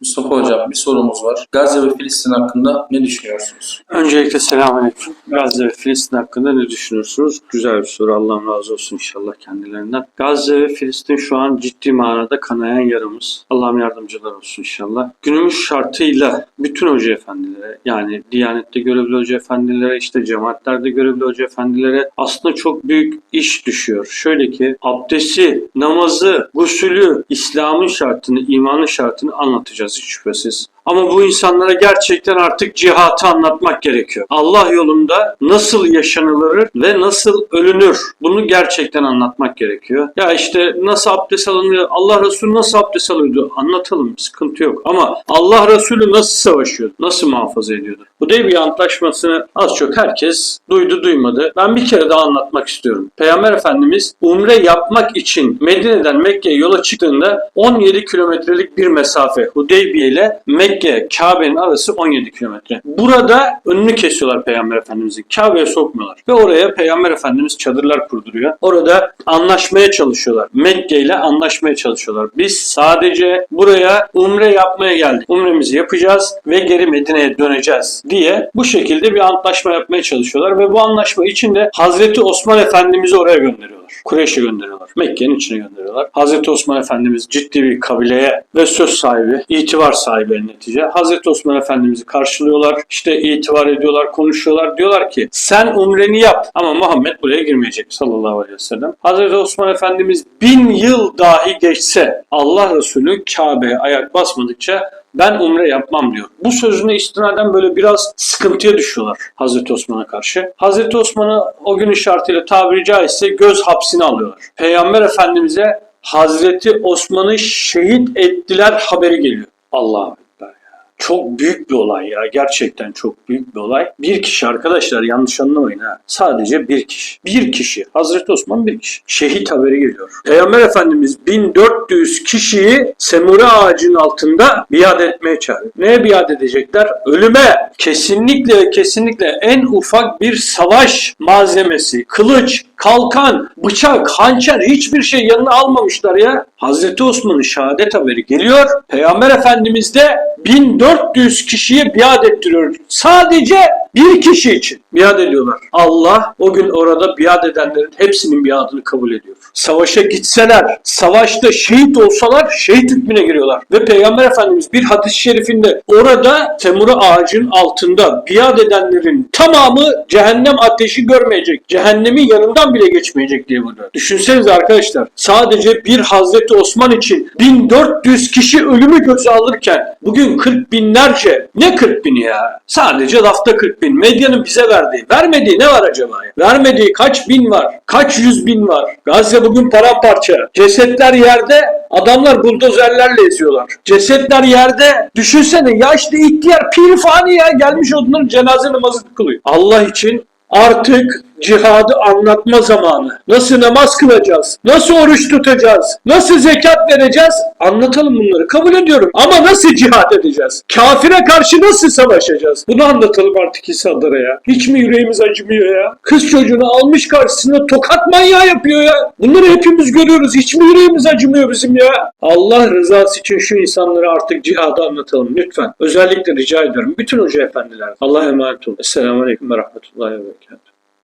Mustafa Hocam bir sorumuz var. Gazze ve Filistin hakkında ne düşünüyorsunuz? Öncelikle selamünaleyküm. Gazze ve Filistin hakkında ne düşünüyorsunuz? Güzel bir soru. Allah'ım razı olsun inşallah kendilerinden. Gazze ve Filistin şu an ciddi manada kanayan yaramız. Allah'ım yardımcılar olsun inşallah. Günümüz şartıyla bütün hoca efendilere yani Diyanet'te görevli hoca efendilere işte cemaatlerde görevli hoca efendilere aslında çok büyük iş düşüyor. Şöyle ki abdesti, namazı, gusülü, İslam'ın şartını, imanın şartını anlatacağız hiç şüphesiz. Ama bu insanlara gerçekten artık cihatı anlatmak gerekiyor. Allah yolunda nasıl yaşanılır ve nasıl ölünür bunu gerçekten anlatmak gerekiyor. Ya işte nasıl abdest alınıyor, Allah Resulü nasıl abdest alıyordu anlatalım sıkıntı yok. Ama Allah Resulü nasıl savaşıyordu, nasıl muhafaza ediyordu? Bu bir antlaşmasını az çok herkes duydu duymadı. Ben bir kere daha anlatmak istiyorum. Peygamber Efendimiz umre yapmak için Medine'den Mekke'ye yola çıktığında 17 kilometrelik bir mesafe Hudeybiye ile Mekke Kabe'nin arası 17 kilometre. Burada önünü kesiyorlar Peygamber Efendimizin. Kabe'ye sokmuyorlar. Ve oraya Peygamber Efendimiz çadırlar kurduruyor. Orada anlaşmaya çalışıyorlar. Mekke ile anlaşmaya çalışıyorlar. Biz sadece buraya umre yapmaya geldik. Umremizi yapacağız ve geri Medine'ye döneceğiz diye bu şekilde bir antlaşma yapmaya çalışıyorlar ve bu anlaşma içinde Hazreti Osman Efendimiz'i oraya gönderiyorlar. Kureyş'e gönderiyorlar. Mekke'nin içine gönderiyorlar. Hazreti Osman Efendimiz ciddi bir kabileye ve söz sahibi, itibar sahibi netice. Hazreti Osman Efendimiz'i karşılıyorlar. İşte itibar ediyorlar, konuşuyorlar. Diyorlar ki sen umreni yap ama Muhammed buraya girmeyecek sallallahu aleyhi ve sellem. Hazreti Osman Efendimiz bin yıl dahi geçse Allah Resulü Kabe'ye ayak basmadıkça ben umre yapmam diyor. Bu sözüne istinaden böyle biraz sıkıntıya düşüyorlar Hazreti Osman'a karşı. Hazreti Osman'ı o günün şartıyla tabiri caizse göz hapsine alıyorlar. Peygamber Efendimiz'e Hazreti Osman'ı şehit ettiler haberi geliyor. Ya. Çok büyük bir olay ya. Gerçekten çok büyük bir olay. Bir kişi arkadaşlar yanlış anlamayın ha. Sadece bir kişi. Bir kişi. Hazreti Osman bir kişi. Şehit haberi geliyor. Peygamber Efendimiz 1400 kişiyi semure ağacının altında biat etmeye çağırıyor. Neye biat edecekler? Ölüme. Kesinlikle kesinlikle en ufak bir savaş malzemesi, kılıç, kalkan, bıçak, hançer hiçbir şey yanına almamışlar ya. Hazreti Osman'ın şehadet haberi geliyor. Peygamber Efendimiz de 1400 kişiye biat ettiriyor. Sadece bir kişi için biat ediyorlar. Allah o gün orada biat edenlerin hepsinin biatını kabul ediyor. Savaşa gitseler, savaşta şehit olsalar şehit hükmüne giriyorlar. Ve Peygamber Efendimiz bir hadis-i şerifinde orada temuru ağacın altında biat edenlerin tamamı cehennem ateşi görmeyecek. Cehennemin yanından bile geçmeyecek diye burada. Düşünsenize arkadaşlar sadece bir Hazreti Osman için 1400 kişi ölümü göze alırken bugün 40 binlerce ne 40 bini ya? Sadece lafta 40 bin. Medyanın bize verdiği. Vermediği ne var acaba ya? Vermediği kaç bin var? Kaç yüz bin var? Gazze bugün paramparça. Cesetler yerde adamlar buldozerlerle eziyorlar. Cesetler yerde. Düşünsene yaşlı ihtiyar pirfani ya gelmiş onların cenaze namazı kılıyor. Allah için artık cihadı anlatma zamanı. Nasıl namaz kılacağız? Nasıl oruç tutacağız? Nasıl zekat vereceğiz? Anlatalım bunları. Kabul ediyorum. Ama nasıl cihad edeceğiz? Kafire karşı nasıl savaşacağız? Bunu anlatalım artık insanlara ya. Hiç mi yüreğimiz acımıyor ya? Kız çocuğunu almış karşısına tokat manyağı yapıyor ya. Bunları hepimiz görüyoruz. Hiç mi yüreğimiz acımıyor bizim ya? Allah rızası için şu insanlara artık cihadı anlatalım lütfen. Özellikle rica ediyorum. Bütün hoca efendiler. Allah'a emanet olun. Esselamu Aleyküm ve Rahmetullahi ve Berekatuhu.